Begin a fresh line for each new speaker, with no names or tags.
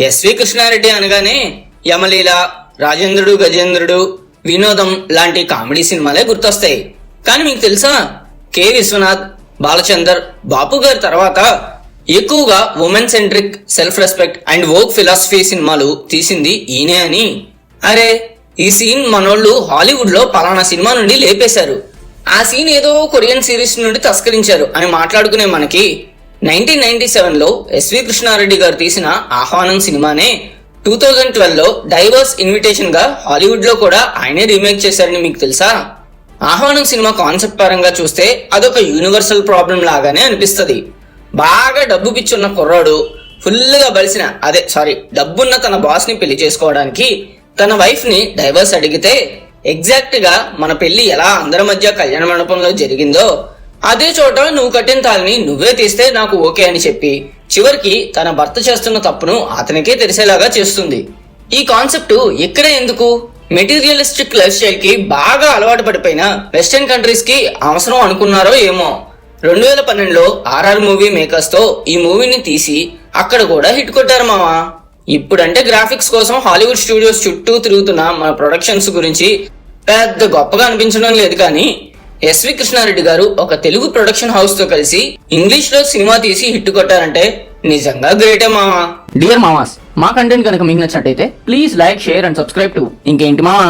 SV Krishna Reddy అనగానే యమలీల రాజేంద్రుడు గజేంద్రుడు వినోదం లాంటి కామెడీ సినిమాలే గుర్తొస్తాయి. కానీ మీకు తెలుసా? కె. విశ్వనాథ్ బాలచందర్ బాపు గారి తర్వాత ఎక్కువగా women centric self respect and work philosophy సినిమాలు తీసింది ఈయనే అని. అరే ఈ సీన్ మనోళ్ళు హాలీవుడ్లో పలానా సినిమా నుండి లేపేశారు. ఆ సీన్ ఏదో కొరియన్ సిరీస్ నుండి తస్కరించారు అని మాట్లాడుకునే మనకి నైన్టీన్ నైన్టీ సెవెన్లో ఎస్వి కృష్ణారెడ్డి గారు తీసిన ఆహ్వానం సినిమానే. టూ థౌజండ్ ట్వెల్వ్లో డైవర్స్ ఇన్విటేషన్గా హాలీవుడ్లో కూడా ఆయనే రీమేక్ చేశారని మీకు తెలుసా? ఆహ్వానం సినిమా కాన్సెప్ట్ పరంగా చూస్తే అదొక యూనివర్సల్ ప్రాబ్లం లాగానే అనిపిస్తుంది. బాగా డబ్బు పిచ్చున్న కుర్రాడు ఫుల్గా బలిసిన అదే సారీ డబ్బున్న తన బాస్ని పెళ్ళి చేసుకోవడానికి తన వైఫ్ని డైవర్స్ అడిగితే ఎగ్జాక్ట్గా మన పెళ్ళి ఎలా అందరి మధ్య కళ్యాణ మండపంలో జరిగిందో అదే చోట నువ్వు కట్టిన తాళిని నువ్వే తీస్తే నాకు ఓకే అని చెప్పి చివరికి తన భర్త చేస్తున్న తప్పును అతనికే తెలిసేలాగా చేస్తుంది. ఈ కాన్సెప్ట్ ఇక్కడే ఎందుకు? మెటీరియలిస్టిక్ లైఫ్ స్టైల్కి బాగా అలవాటు పడిపోయిన వెస్టర్న్ కంట్రీస్కి అవసరం అనుకున్నారో ఏమో. రెండు వేల పన్నెండులో ఆర్ఆర్ మూవీ మేకర్స్తో ఈ మూవీని తీసి అక్కడ కూడా హిట్ కొట్టారు మావా ఇప్పుడంటే గ్రాఫిక్స్ కోసం హాలీవుడ్ స్టూడియోస్ చుట్టూ తిరుగుతున్న మన ప్రొడక్షన్స్ గురించి పెద్ద గొప్పగా అనిపించడం లేదు కానీ ఎస్వి కృష్ణారెడ్డి గారు ఒక తెలుగు ప్రొడక్షన్ హౌస్తో కలిసి ఇంగ్లీష్లో సినిమా తీసి హిట్ కొట్టారంటే నిజంగా గ్రేటే మామా.
డియర్ మామాస్ మా కంటెంట్ కనుక మీకు నచ్చినట్టయితే please like share and subscribe to ఇంకేంటి మామా?